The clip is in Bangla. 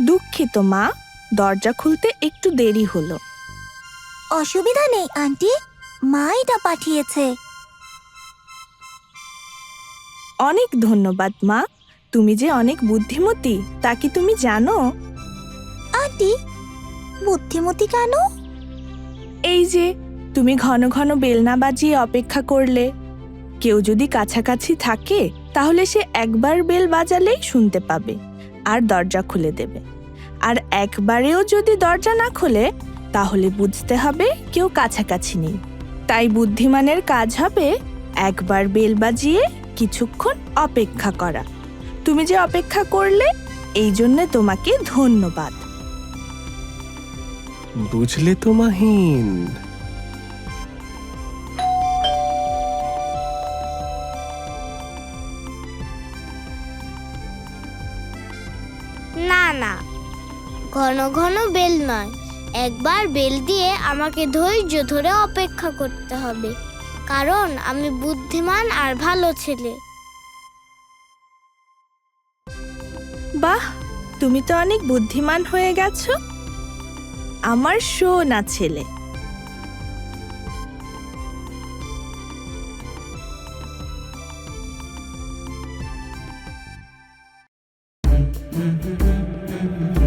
দুঃখিত মা। দরজা খুলতে একটু দেরি হলো। অসুবিধা নেই আন্টি। মা এটা পাঠিয়েছে। অনেক ধন্যবাদ মা। তুমি যে অনেক বুদ্ধিমতী তা কি তুমি জানো? আন্টি বুদ্ধিমতী কেন? এই যে তুমি ঘন ঘন বেল না বাজিয়ে অপেক্ষা করলে। কেউ যদি কাছাকাছি থাকে তাহলে সে একবার বেল বাজালেই শুনতে পাবে। আর দরজা খুলে দেবে। আর একবারেও যদি দরজা না খোলে, তাহলে বুঝতে হবে কেউ কাছাকাছি নেই। তাই বুদ্ধিমানের কাজ হবে একবার বেল বাজিয়ে কিছুক্ষণ অপেক্ষা করা। তুমি যে অপেক্ষা করলে, এই জন্য তোমাকে ধন্যবাদ। বুঝলে তো মাহিন। না না। ঘন ঘন বেল নয়। একবার বেল দিয়ে আমাকে ধৈর্য ধরে অপেক্ষা করতে হবে। কারণ আমি বুদ্ধিমান আর ভালো ছেলে। বাহ, তুমি তো অনেক বুদ্ধিমান হয়ে গেছো। আমার সোনা ছেলে। you.